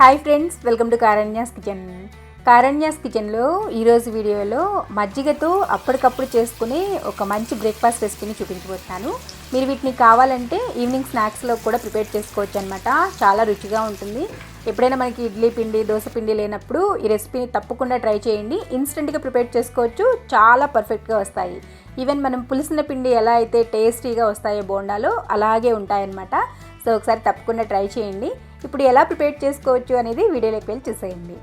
Hi friends welcome to Karanya's kitchen. Karanya's కిచెన్లో ఈరోజు వీడియోలో మజ్జిగతో అప్పటికప్పుడు చేసుకునే ఒక మంచి బ్రేక్ఫాస్ట్ రెసిపీని చూపించబోతున్నాను. మీరు వీటిని కావాలంటే ఈవినింగ్ స్నాక్స్లో కూడా ప్రిపేర్ చేసుకోవచ్చు అనమాట చాలా రుచిగా ఉంటుంది. ఎప్పుడైనా మనకి ఇడ్లీ పిండి దోశ పిండి లేనప్పుడు ఈ రెసిపీని తప్పకుండా ట్రై చేయండి. ఇన్స్టెంట్గా ప్రిపేర్ చేసుకోవచ్చు. చాలా పర్ఫెక్ట్గా వస్తాయి. ఈవెన్ మనం పులిసిన పిండి ఎలా అయితే టేస్టీగా వస్తాయో బోండాలో అలాగే ఉంటాయన్నమాట సో ఒకసారి తప్పకుండా ట్రై చేయండి. ఇప్పుడు ఎలా ప్రిపేర్ చేసుకోవచ్చు అనేది వీడియోలోకి వెళ్ళి చూసేయండి.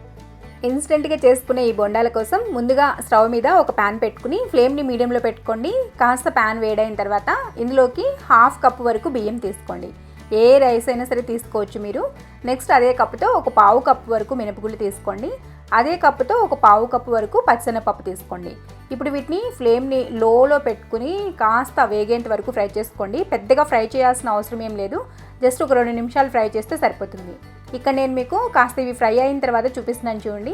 ఇన్స్టెంట్గా చేసుకునే ఈ బొండాల కోసం ముందుగా స్టవ్ మీద ఒక ప్యాన్ పెట్టుకుని ఫ్లేమ్ని మీడియంలో పెట్టుకోండి. కాస్త ప్యాన్ వేడైన తర్వాత ఇందులోకి హాఫ్ కప్ వరకు బియ్యం తీసుకోండి. ఏ రైస్ అయినా సరే తీసుకోవచ్చు మీరు. నెక్స్ట్ అదే కప్పుతో ఒక పావు కప్పు వరకు మినపగుళ్ళు తీసుకోండి. అదే కప్పుతో ఒక పావు కప్పు వరకు పచ్చనపప్పు తీసుకోండి. ఇప్పుడు వీటిని ఫ్లేమ్ని లోలో పెట్టుకుని కాస్త వేగేంత వరకు ఫ్రై చేసుకోండి. పెద్దగా ఫ్రై చేయాల్సిన అవసరం ఏం లేదు. జస్ట్ ఒక రెండు నిమిషాలు ఫ్రై చేస్తే సరిపోతుంది. ఇక్కడ నేను మీకు కాస్త ఇవి ఫ్రై అయిన తర్వాత చూపిస్తున్నాను చూడండి.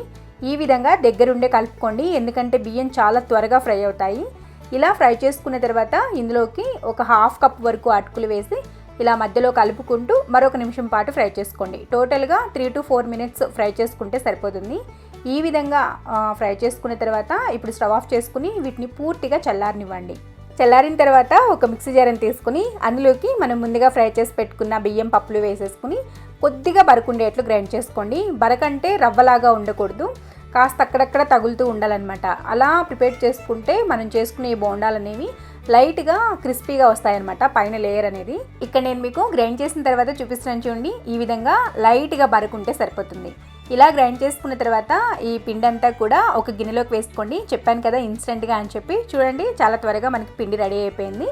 ఈ విధంగా దగ్గరుండే కలుపుకోండి. ఎందుకంటే బియ్యం చాలా త్వరగా ఫ్రై అవుతాయి. ఇలా ఫ్రై చేసుకున్న తర్వాత ఇందులోకి ఒక హాఫ్ కప్ వరకు అటుకులు వేసి ఇలా మధ్యలో కలుపుకుంటూ మరొక నిమిషం పాటు ఫ్రై చేసుకోండి. టోటల్గా three to four minutes fry చేసుకుంటే సరిపోతుంది. ఈ విధంగా ఫ్రై చేసుకున్న తర్వాత ఇప్పుడు స్టవ్ ఆఫ్ చేసుకుని వీటిని పూర్తిగా చల్లారనివ్వండి. చల్లారిన తర్వాత ఒక మిక్సీ జారని తీసుకుని అందులోకి మనం ముందుగా ఫ్రై చేసి పెట్టుకున్న బియ్యం పప్పులు వేసేసుకుని కొద్దిగా బరకుండేట్లు గ్రైండ్ చేసుకోండి. బరకంటే రవ్వలాగా ఉండకూడదు. కాస్త అక్కడక్కడ తగులుతూ ఉండాలన్నమాట. అలా ప్రిపేర్ చేసుకుంటే మనం చేసుకునే బోండాలు అనేవి లైట్గా క్రిస్పీగా వస్తాయన్నమాట పైన లేయర్ అనేది. ఇక్కడ నేను మీకు గ్రైండ్ చేసిన తర్వాత చూపిస్తున్నాను చూడండి. ఈ విధంగా లైట్గా బరుకుంటే సరిపోతుంది. ఇలా గ్రైండ్ చేసుకున్న తర్వాత ఈ పిండి అంతా కూడా ఒక గిన్నెలోకి వేసుకోండి. చెప్పాను కదా ఇన్స్టెంట్గా అని చెప్పి. చూడండి చాలా త్వరగా మనకి పిండి రెడీ అయిపోయింది.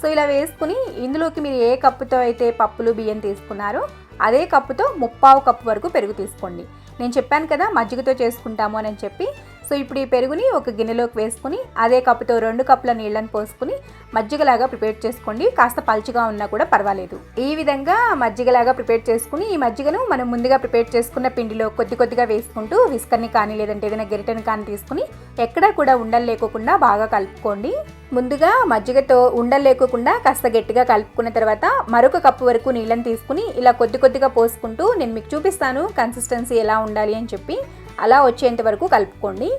సో ఇలా వేసుకుని ఇందులోకి మీరు ఏ కప్పుతో అయితే పప్పులు బియ్యం తీసుకున్నారో అదే కప్పుతో ముప్పావు కప్పు వరకు పెరుగు తీసుకోండి. నేను చెప్పాను కదా మజ్జిగతో చేసుకుంటాము అని చెప్పి. సో ఇప్పుడు ఈ పెరుగుని ఒక గిన్నెలోకి వేసుకుని అదే కప్పుతో రెండు కప్పుల నీళ్ళని పోసుకుని మజ్జిగలాగా ప్రిపేర్ చేసుకోండి. కాస్త పలుచగా ఉన్నా కూడా పర్వాలేదు. ఈ విధంగా మజ్జిగలాగా ప్రిపేర్ చేసుకుని ఈ మజ్జిగను మనం ముందుగా ప్రిపేర్ చేసుకున్న పిండిలో కొద్ది కొద్దిగా వేసుకుంటూ విస్కర్ని కానీ లేదంటే ఏదైనా గరిటెని కానీ తీసుకుని ఎక్కడా కూడా ఉండలు లేకోకుండా బాగా కలుపుకోండి. ముందుగా మజ్జిగతో ఉండలు లేకోకుండా కాస్త గట్టిగా కలుపుకున్న తర్వాత మరొక కప్పు వరకు నీళ్ళని తీసుకుని ఇలా కొద్ది కొద్దిగా పోసుకుంటూ నేను మీకు చూపిస్తాను కన్సిస్టెన్సీ ఎలా ఉండాలి అని చెప్పి. అలా వచ్చేంత వరకు కలుపుకోండి.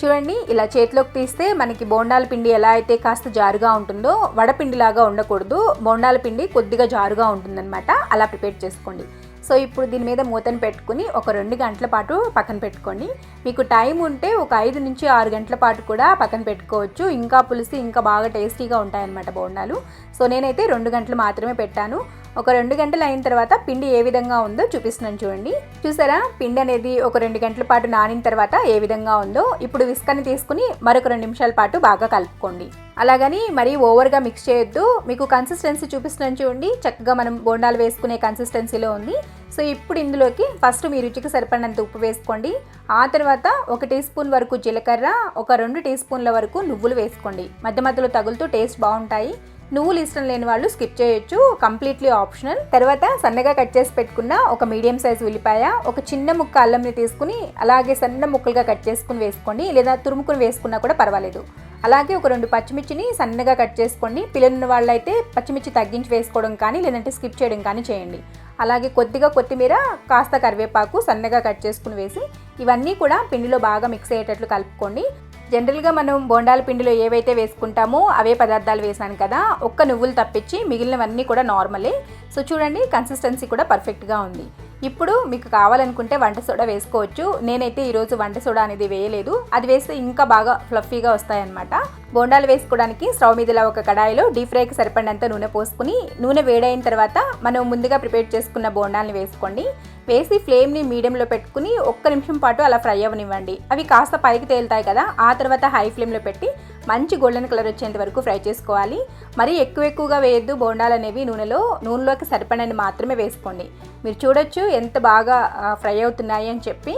చూడండి ఇలా చేతిలోకి తీస్తే మనకి బోండాల పిండి ఎలా అయితే కాస్త జారుగా ఉంటుందో వడపిండిలాగా ఉండకూడదు. బోండాల పిండి కొద్దిగా జారుగా ఉంటుందన్నమాట. అలా ప్రిపేర్ చేసుకోండి. సో ఇప్పుడు దీని మీద మూతను పెట్టుకుని ఒక రెండు గంటల పాటు పక్కన పెట్టుకోండి. మీకు టైం ఉంటే ఒక ఐదు నుంచి ఆరు గంటల పాటు కూడా పక్కన పెట్టుకోవచ్చు. ఇంకా పులిసి ఇంకా బాగా టేస్టీగా ఉంటాయన్నమాట బోండాలు. సో నేనైతే రెండు గంటలు మాత్రమే పెట్టాను. ఒక రెండు గంటలు అయిన తర్వాత పిండి ఏ విధంగా ఉందో చూపిస్తున్నాను చూడండి. చూసారా? పిండి అనేది ఒక రెండు గంటల పాటు నానిన తర్వాత ఏ విధంగా ఉందో ఇప్పుడు విస్కని తీసుకుని మరొక రెండు నిమిషాల పాటు బాగా కలుపుకోండి. అలాగని మరీ ఓవర్గా మిక్స్ చేయొద్దు. మీకు కన్సిస్టెన్సీ చూపిస్తున్నాను చూడండి. చక్కగా మనం బోండాలు వేసుకునే కన్సిస్టెన్సీలో ఉంది. సో ఇప్పుడు ఇందులోకి ఫస్ట్ మీ రుచికి సరిపడినంత ఉప్పు వేసుకోండి. ఆ తర్వాత ఒక టీ స్పూన్ వరకు జీలకర్ర ఒక రెండు టీ స్పూన్ల వరకు నువ్వులు వేసుకోండి. మధ్య మధ్యలో తగులుతూ టేస్ట్ బాగుంటాయి. నువ్వులు ఇష్టం లేని వాళ్ళు స్కిప్ చేయొచ్చు. కంప్లీట్లీ ఆప్షనల్ తర్వాత సన్నగా కట్ చేసి పెట్టుకున్న ఒక మీడియం సైజ్ ఉల్లిపాయ ఒక చిన్న ముక్క అల్లంని తీసుకుని అలాగే సన్న ముక్కలుగా కట్ చేసుకుని వేసుకోండి. లేదా తురుముకుని వేసుకున్నా కూడా పర్వాలేదు. అలాగే ఒక రెండు పచ్చిమిర్చిని సన్నగా కట్ చేసుకోండి. పిల్లలున్న వాళ్ళైతే పచ్చిమిర్చి తగ్గించి వేసుకోవడం కానీ లేదంటే స్కిప్ చేయడం కానీ చేయండి. అలాగే కొద్దిగా కొత్తిమీర కాస్త కరివేపాకు సన్నగా కట్ చేసుకుని వేసి ఇవన్నీ కూడా పిండిలో బాగా మిక్స్ అయ్యేటట్లు కలుపుకోండి. జనరల్గా మనం బోండాల పిండిలో ఏవైతే వేసుకుంటామో అవే పదార్థాలు వేసాను కదా ఒక్క నువ్వులు తప్పించి మిగిలినవన్నీ కూడా నార్మలే. సో చూడండి కన్సిస్టెన్సీ కూడా పర్ఫెక్ట్గా ఉంది. ఇప్పుడు మీకు కావాలనుకుంటే వంట సోడా వేసుకోవచ్చు. నేనైతే ఈరోజు వంట సోడా అనేది వేయలేదు. అది వేస్తే ఇంకా బాగా ఫ్లఫీగా వస్తాయన్నమాట. బోండాలు వేసుకోవడానికి స్టవ్ మీదలా ఒక కడాయిలో డీప్ ఫ్రైకి సరిపడినంత నూనె పోసుకుని నూనె వేడైన తర్వాత మనం ముందుగా ప్రిపేర్ చేసుకున్న బోండాలను వేసుకోండి. వేసి ఫ్లేమ్ని మీడియంలో పెట్టుకుని ఒక్క నిమిషం పాటు అలా ఫ్రై అవ్వనివ్వండి అవి కాస్త పైకి తేలుతాయి కదా ఆ తర్వాత హై ఫ్లేమ్లో పెట్టి మంచి గోల్డెన్ కలర్ వచ్చేంత వరకు ఫ్రై చేసుకోవాలి. మరీ ఎక్కువ ఎక్కువగా వేయద్దు బోండాలు అనేవి నూనెలో నూనెలోకి సరిపడని మాత్రమే వేసుకోండి. మీరు చూడొచ్చు ఎంత బాగా ఫ్రై అవుతున్నాయి అని చెప్పి.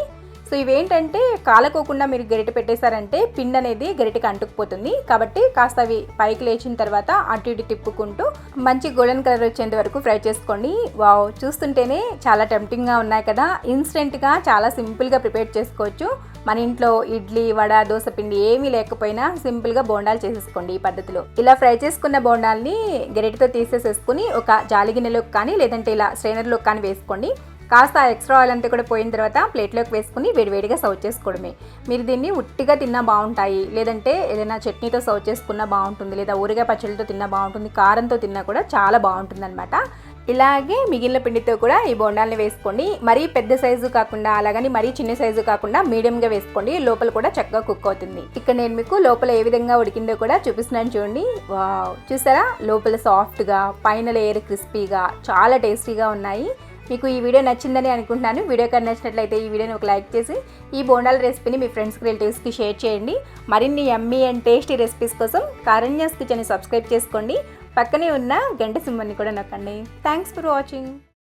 సో ఇవేంటంటే కాలకోకుండా మీరు గరిటె పెట్టేశారంటే పిండి అనేది గరిటెకి అంటుకుపోతుంది. కాబట్టి కాస్త అవి పైకి లేచిన తర్వాత అటు ఇటు తిప్పుకుంటూ మంచి గోల్డెన్ కలర్ వచ్చేంత వరకు ఫ్రై చేసుకోండి. వావ్ చూస్తుంటేనే చాలా టెంప్టింగ్గా ఉన్నాయి కదా. ఇన్స్టెంట్గా చాలా సింపుల్గా ప్రిపేర్ చేసుకోవచ్చు. మన ఇంట్లో ఇడ్లీ వడ దోశ పిండి ఏమీ లేకపోయినా సింపుల్గా బోండాలు చేసేసుకోండి ఈ పద్ధతిలో. ఇలా ఫ్రై చేసుకున్న బోండాల్ని గరిటెతో తీసేసేసుకుని ఒక జాలి గిన్నెలోకి కానీ లేదంటే ఇలా స్ట్రైనర్లోకి కానీ వేసుకోండి. కాస్త ఎక్స్ట్రా ఆయిల్ అంతా కూడా పోయిన తర్వాత ప్లేట్లోకి వేసుకుని వేడివేడిగా సర్వ్ చేసుకోవడమే. మీరు దీన్ని ఉట్టిగా తిన్నా బాగుంటాయి లేదంటే ఏదైనా చట్నీతో సర్వ్ చేసుకున్నా బాగుంటుంది లేదా ఊరిగా పచ్చడితో తిన్నా బాగుంటుంది కారంతో తిన్నా కూడా చాలా బాగుంటుంది అనమాట ఇలాగే మిగిలిన పిండితో కూడా ఈ బోండాల్ని వేసుకోండి. మరీ పెద్ద సైజు కాకుండా అలాగని మరీ చిన్న సైజు కాకుండా మీడియంగా వేసుకోండి. లోపల కూడా చక్కగా కుక్ అవుతుంది. ఇక్కడ నేను మీకు లోపల ఏ విధంగా ఉడికిందో కూడా చూపిస్తున్నాను చూడండి. వావ్! చూసారా? లోపల సాఫ్ట్గా పైన లేయర్ క్రిస్పీగా చాలా టేస్టీగా ఉన్నాయి. మీకు ఈ వీడియో నచ్చిందని అనుకుంటున్నాను. వీడియో కానీ నచ్చినట్లయితే ఈ వీడియోని ఒక లైక్ చేసి ఈ బోండాల రెసిపీని మీ ఫ్రెండ్స్కి రిలేటివ్స్కి షేర్ చేయండి. మరిన్ని ఎమ్మీ అండ్ టేస్టీ రెసిపీస్ కోసం కారణ్యాస్ కిచెన్ని సబ్స్క్రైబ్ చేసుకోండి. పక్కనే ఉన్న గంట సింబల్ని కూడా నొక్కండి. Thanks for watching